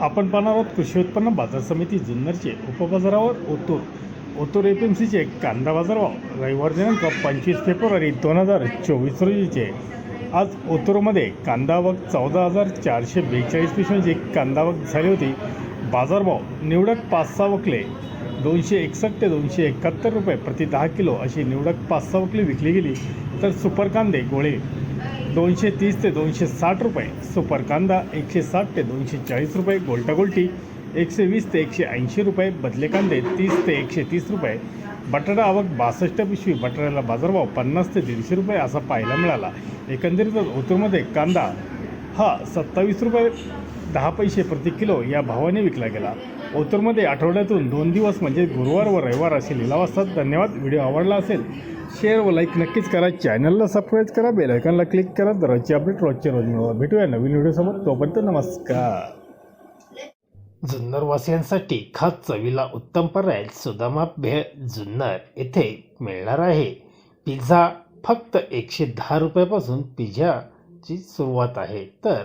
आपण पाहणार आहोत कृषी उत्पन्न बाजार समिती जुन्नरचे उपबाजारावर ओतूर ओतूर एफ एम सीचे कांदा बाजारभाव रविवार दिनांक पंचवीस फेब्रुवारी दोन हजार चोवीस रोजीचे. आज ओतूरमध्ये कांदा आवक चौदा हजार चारशे बेचाळीस पिशव्यांची कांदा आवक झाली होती. बाजारभाव निवडक पाच सहा वकले. दोनशे एकसष्ट ते दोनशे एकाहत्तर रुपये प्रति दहा किलो अशी निवडक पाच सहा वकली विकली गेली तर सुपर कांदे गोळे. दोनशे तीस ते दोनशे साठ रुपये सुपर कांदा एकशे साठ ते दोनशे चाळीस रुपये गोल्टा गोल्टी एकशे वीस ते एकशे ऐंशी रुपये बदले कांदे तीस ते एकशे तीस रुपये बटाटा आवक बासष्ट पिशवी बटाट्याला बाजारभाव पन्नास ते दीडशे रुपये असा पाहायला मिळाला. एकंदरीतच ओतूरमध्ये कांदा हा सत्तावीस रुपये दहा पैसे प्रति किलो या भावाने विकला गेला. ओतूरमध्ये आठवड्यातून दोन दिवस म्हणजे गुरुवार व रविवार असे लिलाव असतात. धन्यवाद. व्हिडिओ आवडला असेल शेअर व लाईक नक्कीच करा. चॅनलला सबस्क्राईब करा. बेल आयकॉनला क्लिक करा. दररोजची अपडेट रोजचे रोज मिळवा. भेटूया नवीन व्हिडिओसोबत. तोपर्यंत नमस्कार. जुन्नरवासियांसाठी खास चवीला उत्तम पर्याय सुदामा भेळ जुन्नर येथे मिळणार आहे. पिझ्झा फक्त एकशे दहा रुपयापासून पिझ्झाची सुरुवात आहे. तर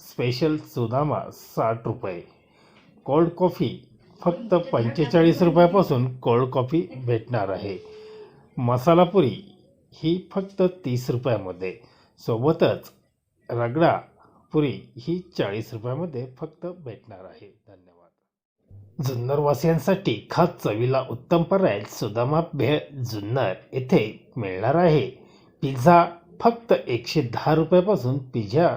स्पेशल सुदामा साठ रुपये. कोल्ड कॉफी फक्त पंचेचाळीस रुपयापासून कोल्ड कॉफी भेटणार आहे. मसाला पुरी ही फक्त तीस रुपयामध्ये. सोबतच रगडा पुरी ही चाळीस रुपयामध्ये फक्त भेटणार आहे. धन्यवाद. जुन्नरवासियांसाठी खास चवीला उत्तम पर्याय सुदामा भेळ जुन्नर येथे मिळणार आहे. पिझ्झा फक्त एकशे दहा रुपयापासून पिझ्झा